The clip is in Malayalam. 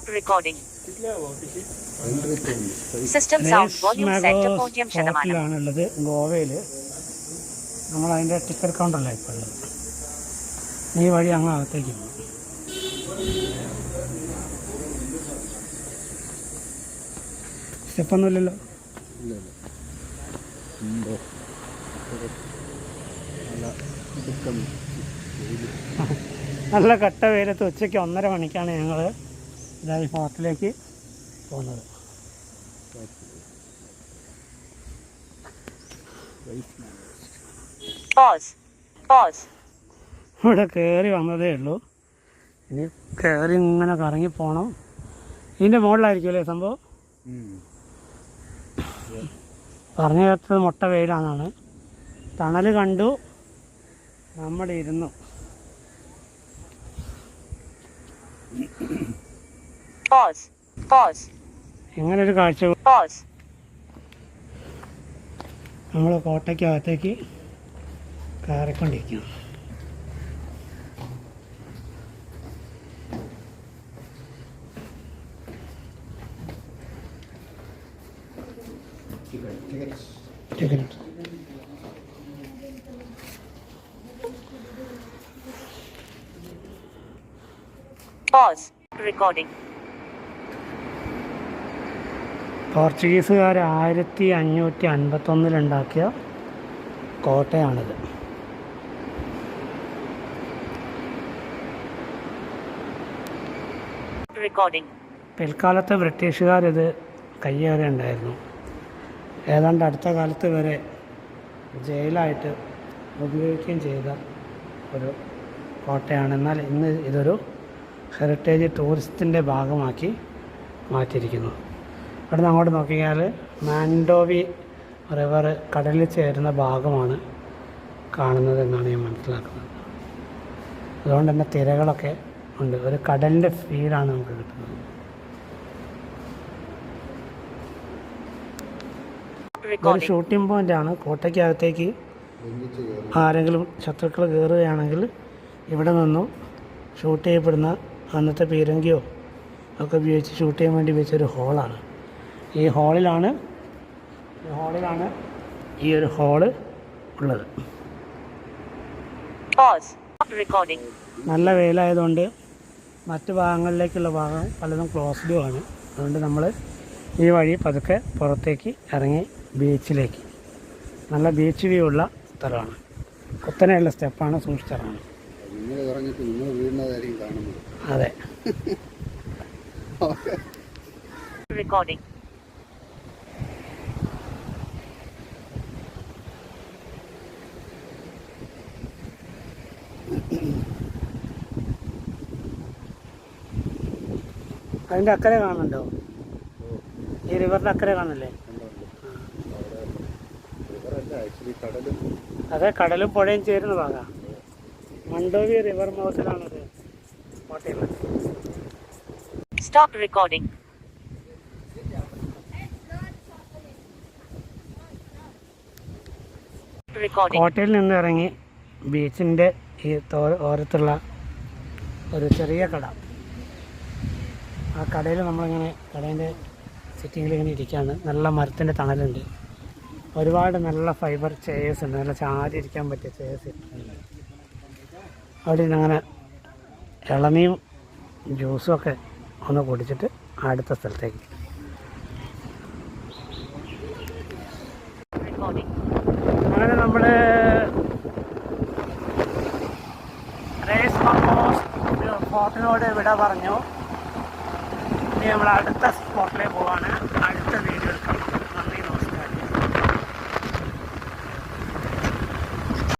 Recording. System sound volume set പൂജ്യം ശതമാനം സ്പോട്ടിലാണുള്ളത് ഗോവയിൽ നമ്മളതിന്റെ ടിക്കറ്റ് കൗണ്ടറിലാണ് ഇപ്പോൾ ഉള്ളത്? ഈ വഴി അങ്ങ് അകത്തേക്ക് പോകും. സ്റ്റെപ്പൊന്നുമില്ലല്ലോ നല്ല കട്ട വെയിലത്ത് ഉച്ചയ്ക്ക് ഒന്നര മണിക്കാണ് ഞങ്ങൾ ഇതായി ഫോർട്ടിലേക്ക് പോകുന്നത്. ഇവിടെ കയറി വന്നതേ ഉള്ളൂ. ഇനി കയറി ഇങ്ങനെ കറങ്ങി പോകണം ഇതിന്റെ മുകളിലായിരിക്കും അല്ലേ സംഭവം? പറഞ്ഞു കേട്ടത് മുട്ട വെയിലാണെന്നാണ്. തണൽ കണ്ടു. നമ്മൾ ഇരുന്നു. ഇങ്ങനെ ഒരു കാഴ്ച പോസ് നമ്മൾ കോട്ടയ്ക്കകത്തേക്ക് കയറിക്കൊണ്ടിരിക്കുന്നു. Ticket Pause. Recording. പോർച്ചുഗീസുകാർ ആയിരത്തി അഞ്ഞൂറ്റി അൻപത്തൊന്നിലുണ്ടാക്കിയ കോട്ടയാണിത്. റെക്കോർഡിംഗ് പിൽക്കാലത്ത് ബ്രിട്ടീഷുകാരിത് കയ്യേറിയുണ്ടായിരുന്നു. ഏതാണ്ട് അടുത്ത കാലത്ത് വരെ ജയിലായിട്ട് ഉപയോഗിക്കുകയും ചെയ്ത ഒരു കോട്ടയാണ്. എന്നാൽ ഇന്ന് ഇതൊരു ഹെറിറ്റേജ് ടൂറിസത്തിന്റെ ഭാഗമാക്കി മാറ്റിയിരിക്കുന്നു. അവിടെ നിന്ന് അങ്ങോട്ട് നോക്കിയാൽ മാൻഡോവി റിവർ കടലിൽ ചേരുന്ന ഭാഗമാണ് കാണുന്നത് എന്നാണ് ഞാൻ മനസ്സിലാക്കുന്നത്. അതുകൊണ്ട് തന്നെ തിരകളൊക്കെ ഉണ്ട്. ഒരു കടലിന്റെ ഫീലാണ് നമുക്ക് കിട്ടുന്നത്. ഒരു ഷൂട്ടിംഗ് പോയിന്റാണ് കോട്ടയ്ക്കകത്തേക്ക് ആരെങ്കിലും ശത്രുക്കൾ കയറുകയാണെങ്കിൽ ഇവിടെ നിന്നും ഷൂട്ട് ചെയ്യപ്പെടുന്ന അന്നത്തെ പീരങ്കിയോ ഒക്കെ ഉപയോഗിച്ച് ഷൂട്ട് ചെയ്യാൻ വേണ്ടി വെച്ചൊരു ഹോളാണ്. ഈ ഹാളിലാണ് ഈ ഹാളിലാണ് ഈ ഒരു ഹാൾ ഉള്ളത്. Pause. Recording. നല്ല വെയിലായതുകൊണ്ട് മറ്റ് ഭാഗങ്ങളിലേക്കുള്ള ഭാഗം പലതും ക്ലോസ്ഡും ആണ്. അതുകൊണ്ട് നമ്മൾ ഈ വഴി പതുക്കെ പുറത്തേക്ക് ഇറങ്ങി ബീച്ചിലേക്ക്. നല്ല ബീച്ച് വ്യൂ ഉള്ള സ്ഥലമാണ്. കുത്തനെയുള്ള സ്റ്റെപ്പാണ് സൂക്ഷിച്ചിറങ്ങുന്നത് അതെ. Recording. അതിന്റെ അക്കരെ കാണുന്നുണ്ടോ? ഈ റിവറിന്റെ അക്കരെ കടലും അതെ കടലും പുഴയും ചേരുന്ന ഭാഗമാണ് മണ്ടോവി റിവർ കോട്ടയം Stop recording. Recording. കോട്ടയിൽ നിന്ന് ഇറങ്ങി ബീച്ചിന്റെ ഈ ഓരത്തുള്ള ഒരു ചെറിയ കട. ആ കടയിൽ നമ്മളിങ്ങനെ കടേന്റെ സിറ്റിങ്ങിൽ ഇങ്ങനെ ഇരിക്കുകയാണ് നല്ല മരത്തിന്റെ തണലുണ്ട്. ഒരുപാട് നല്ല ഫൈബർ ചെയേഴ്സ് ഉണ്ട്. നല്ല ചാരി ഇരിക്കാൻ പറ്റിയ ചെയേഴ്സ് ഇട്ടിട്ടുണ്ട് അവിടെ നിന്ന് അങ്ങനെ ഇളനിയും ജ്യൂസും ഒക്കെ ഒന്ന് കുടിച്ചിട്ട് അടുത്ത സ്ഥലത്തേക്ക്. അങ്ങനെ നമ്മൾ റേസ് വിട പറഞ്ഞു. ഇനി നമ്മൾ അടുത്ത സ്പോട്ടിലേക്ക് പോവാണ്. അടുത്ത